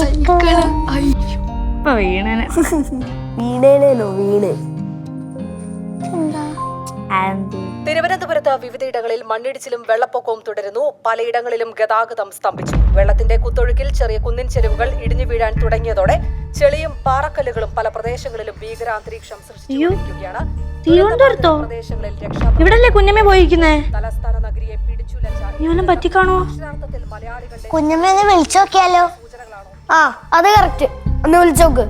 Cycle. ഇപ്പൊ വീണന്. വീണേനോ വീണ്. തിരുവനന്തപുരത്ത് വിവിധയിടങ്ങളിൽ മണ്ണിടിച്ചിലും വെള്ളപ്പൊക്കവും തുടരുന്നു. പലയിടങ്ങളിലും ഗതാഗതം സ്തംഭിച്ചു. വെള്ളത്തിന്റെ കുത്തൊഴുക്കിൽ ചെറിയ കുന്നിൻ ചെരുവുകൾ ഇടിഞ്ഞു വീഴാൻ തുടങ്ങിയതോടെ ചെളിയും പാറക്കല്ലുകളും പല പ്രദേശങ്ങളിലും ഭീകരാന്തരീക്ഷം സൃഷ്ടിക്കുകയാണ് തിരുവനന്തപുരത്തോ പ്രദേശങ്ങളിൽ രക്ഷാ ഇവിടല്ലേ കുഞ്ഞമ്മ പോയിരിക്കുന്നേ? തലസ്ഥാന നഗരിയെ പിടിച്ചുലച്ച പറ്റിക്കാണോ? കുഞ്ഞമ്മ വിളിച്ചു നോക്കിയാലോ ആ അത് കറക്റ്റ് ഒന്ന് വിളിച്ചോക്ക്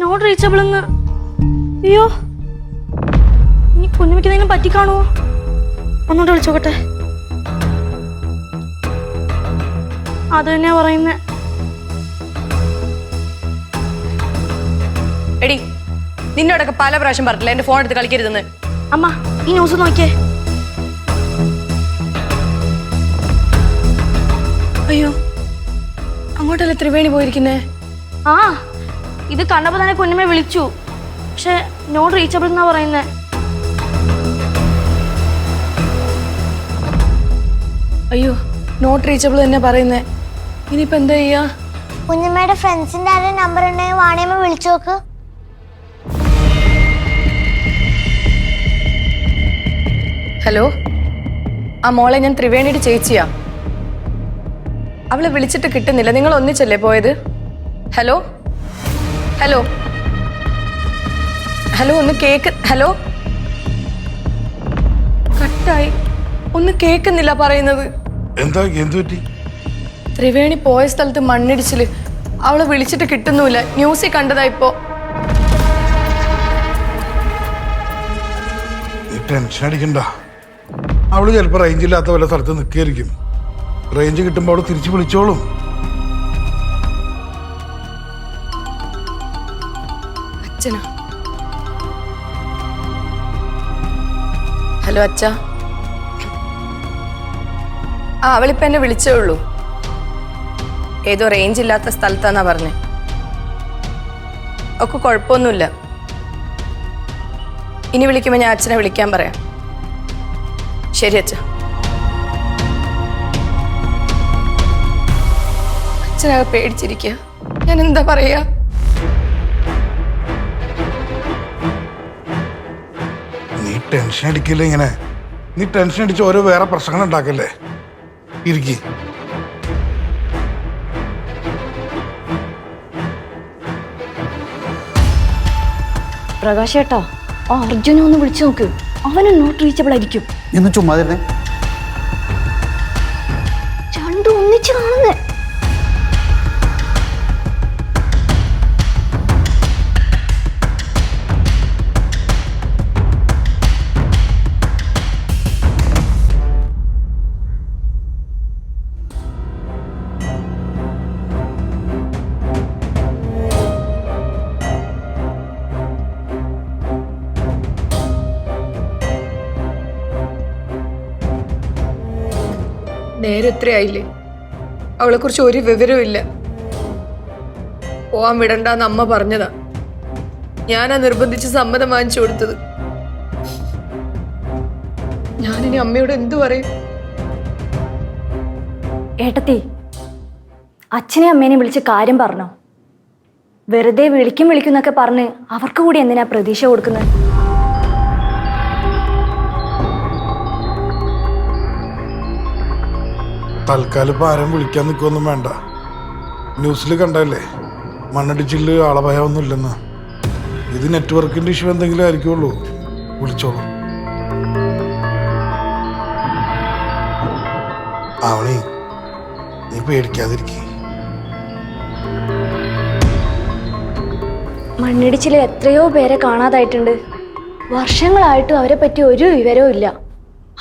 നോട്ട് റീച്ചബിൾ എന്ന് അയ്യോ. ഇനി കുഞ്ഞമ്മയ്ക്ക് എന്തെങ്കിലും പറ്റിക്കാണോ? ഒന്നുകൂടെ വിളിച്ചോക്കട്ടെ അത് തന്നെയാ പറയുന്നേ. എടി നിന്നോടൊക്കെ പല പ്രാവശ്യം പറഞ്ഞില്ല എന്റെ ഫോൺ എടുത്ത് കളിക്കരുതെന്ന്? അമ്മ ഈ ന്യൂസ് നോക്കിയേ അയ്യോ അങ്ങോട്ടല്ലേ ത്രിവേണി പോയിരിക്കുന്നേ? ആ ഇത് കണ്ടപ്പോ തന്നെ കുഞ്ഞമ്മ വിളിച്ചു. പക്ഷെ നോട്ട് റീച്ചബിൾ എന്നാ പറയുന്നേ. അയ്യോ നോട്ട് റീച്ചബിൾ തന്നെ പറയുന്നേ. ഇനിയിപ്പോ എന്താ ചെയ്യാ? കുഞ്ഞമ്മയുടെ ഫ്രണ്ട്സിന്റെ ആരുടെ നമ്പർ ഉണ്ടെങ്കിൽ വാണിയമ്മ വിളിച്ചു നോക്ക് ഹലോ? ആ മോളെ ഞാൻ ത്രിവേണിയുടെ ചേച്ചിയാ. അവളെ വിളിച്ചിട്ട് കിട്ടുന്നില്ല. നിങ്ങൾ ഒന്നിച്ചല്ലേ പോയത്? ഹലോ? ഹലോ? ഹലോ ഒന്ന് കേക്ക് ഹലോ? കട്ടായി. ഒന്ന് കേക്കുന്നില്ല പറയുന്നത്. എന്താ എന്തു പറ്റി? ത്രിവേണി പോയ സ്ഥലത്ത് മണ്ണിടിച്ചിൽ. അവളെ വിളിച്ചിട്ട് കിട്ടുന്നുമില്ല. ന്യൂസിൽ കണ്ടതാ ഇപ്പോ. ടെൻഷൻ അടിക്കണ്ട. അവൾ ചിലപ്പോ റേഞ്ച് ഇല്ലാത്ത വല്ല സ്ഥലത്ത് നിൽക്കുകയായിരിക്കും. റേഞ്ച് കിട്ടുമ്പോൾ അവൾ തിരിച്ചു വിളിച്ചോളും. അച്ഛനാ. ഹലോ അച്ഛ. ആ അവളിപ്പോ എന്നെ വിളിച്ചേ ഉള്ളൂ ഏതോ റേഞ്ച് ഇല്ലാത്ത സ്ഥലത്താന്നാ പറഞ്ഞേ. ഒക്കെ കുഴപ്പമൊന്നുമില്ല. ഇനി വിളിക്കുമ്പോൾ ഞാൻ അച്ഛനെ വിളിക്കാൻ പറയാം. ശരി അച്ഛ അച്ഛനാകെ പേടിച്ചിരിക്കുക ഞാൻ എന്താ പറയാ? നീ ടെൻഷൻ അടിക്കില്ല ഇങ്ങനെ? നീ ടെൻഷൻ അടിച്ച് ഓരോ വേറെ പ്രശ്നങ്ങൾ ഉണ്ടാക്കല്ലേ? ഇരിക്കി. പ്രകാശ് ചേട്ടാ ആ അർജുനെ ഒന്ന് വിളിച്ചു നോക്ക്. അവനും നോട്ട് റീച്ചബിൾ ആയിരിക്കും. ഇന്ന് ചുമ്മാതിരുന്നേ രണ്ടും ഒന്നിച്ച് കാണുന്നേ. നേരെ എത്രയായില്ലേ അവളെ കുറിച്ച് ഒരു വിവരവും ഇല്ല പോവാൻ വിടണ്ടെന്ന് അമ്മ പറഞ്ഞതാ. ഞാനാ നിർബന്ധിച്ച് സമ്മതം വാങ്ങിച്ചു കൊടുത്തത്. ഞാനിനി അമ്മയോട് എന്തു പറയും? ഏട്ടത്തി അച്ഛനെ അമ്മേനെ വിളിച്ച് കാര്യം പറഞ്ഞോ? വെറുതെ വിളിക്കും വിളിക്കും എന്നൊക്കെ പറഞ്ഞ് അവർക്ക് കൂടി എന്തിനാ പ്രതീക്ഷ കൊടുക്കുന്നത്? തൽക്കാലം ഇപ്പം ആരും വിളിക്കാൻ നിൽക്കൊന്നും വേണ്ട. ന്യൂസിൽ കണ്ടല്ലേ മണ്ണടിച്ചിൽ ആളഭയമൊന്നും ഇല്ലെന്ന് ഇത് നെറ്റ്വർക്കിന്റെ ഇഷ്യൂ എന്തെങ്കിലും ആയിരിക്കുള്ളൂ. വിളിച്ചോളൂ. അവണി നീ പേടിക്കാതിരിക്കേ. മണ്ണിടിച്ചിൽ എത്രയോ പേരെ കാണാതായിട്ടുണ്ട്. വർഷങ്ങളായിട്ടും അവരെ പറ്റി ഒരു വിവരവും ഇല്ല.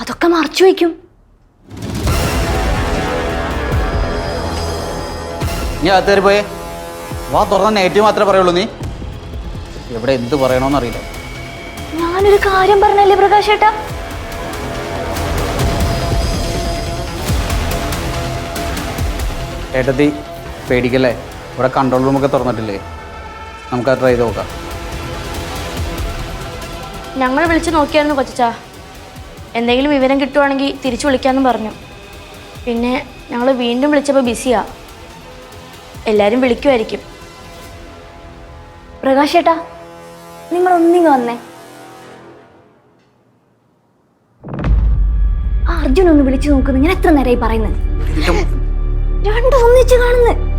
അതൊക്കെ മറച്ചു വയ്ക്കും. നീ അകത്ത് കയറി പോയേ. വാ തുറന്ന നെഗറ്റീവ് മാത്രമേ പറയുള്ളൂ നീ. എവിടെ എന്ത് പറയണമെന്ന് അറിയില്ല. ഞാനൊരു കാര്യം പറഞ്ഞല്ലേ പ്രകാശ് ഏട്ടാ? ഏട്ടത്തി പേടിക്കല്ലേ? ഇവിടെ കൺട്രോൾ റൂമൊക്കെ തുറന്നിട്ടില്ലേ? നമുക്ക് ട്രൈ ചെയ്ത് നോക്കാം. ഞങ്ങൾ വിളിച്ച് നോക്കിയായിരുന്നു കൊച്ചാ എന്തെങ്കിലും വിവരം കിട്ടുവാണെങ്കിൽ തിരിച്ചു വിളിക്കാമെന്ന് പറഞ്ഞു. പിന്നെ ഞങ്ങൾ വീണ്ടും വിളിച്ചപ്പോൾ ബിസിയാ എല്ലാവരും വിളിക്കുമായിരിക്കും. പ്രകാശ് ഏട്ടാ നിങ്ങൾ ഒന്നിങ്ങ് വന്നേ. ആ അർജുൻ ഒന്ന് വിളിച്ചു നോക്കുന്നു ഞാൻ എത്ര നേരമായി പറയുന്നത്? രണ്ടും ഒന്നിച്ച് കാണുന്നു